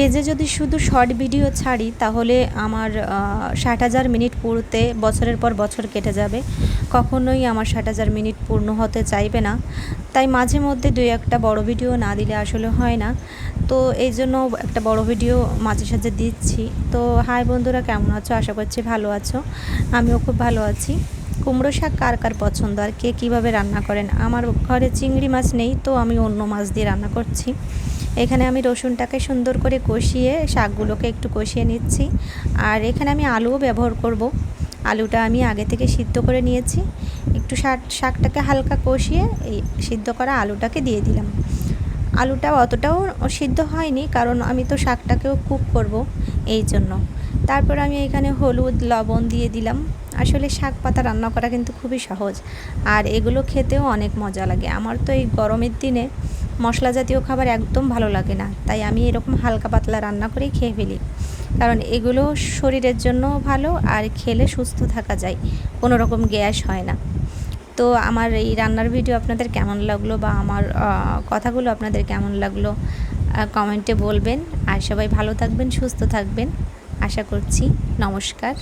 পেজে যদি শুধু শর্ট ভিডিও ছাড়ি, তাহলে আমার ষাট হাজার মিনিট পুরোতে বছরের পর বছর কেটে যাবে। কখনোই আমার ষাট হাজার মিনিট পূর্ণ হতে চাইবে না। তাই মাঝে মধ্যে দুই একটা বড় ভিডিও না দিলে আসলে হয় না। তো এই জন্য একটা বড় ভিডিও মাঝে সাঝে দিচ্ছি। তো হাই বন্ধুরা, কেমন আছো? আশা করছি ভালো আছো। আমিও খুব ভালো আছি। কুমড়ো শাক কার কার পছন্দ? আর কে কীভাবে রান্না করেন? আমার ঘরে চিংড়ি মাছ নেই, তো আমি অন্য মাছ দিয়ে রান্না করছি। এখানে আমি রসুনটাকে সুন্দর করে কষিয়ে শাকগুলোকে একটু কষিয়ে নিচ্ছি। আর এখানে আমি আলুও ব্যবহার করব। আলুটা আমি আগে থেকে সিদ্ধ করে নিয়েছি। একটু শাক, শাকটাকে হালকা কষিয়ে এই সিদ্ধ করা আলুটাকে দিয়ে দিলাম। আলুটা অতটাও সিদ্ধ হয়নি, কারণ আমি তো শাকটাকেও কুক করব এই জন্য। তারপর আমি এখানে হলুদ, লবণ দিয়ে দিলাম। আসলে শাক পাতা রান্না করা কিন্তু খুবই সহজ। আর এগুলো খেতেও অনেক মজা লাগে। আমার তো এই গরমের দিনে মশলা জাতীয় খাবার একদম ভালো লাগে না। তাই আমি এরকম হালকা পাতলা রান্না করেই খেয়ে ফেলি। কারণ এগুলো শরীরের জন্য ভালো আর খেলে সুস্থ থাকা যায়। কোনো রকম গ্যাস হয় না। তো আমার এই রান্নার ভিডিও আপনাদের কেমন লাগল বা আমার কথাগুলো আপনাদের কেমন লাগল কমেন্টে বলবেন। আর সবাই ভালো থাকবেন, সুস্থ থাকবেন। আশা করছি নমস্কার।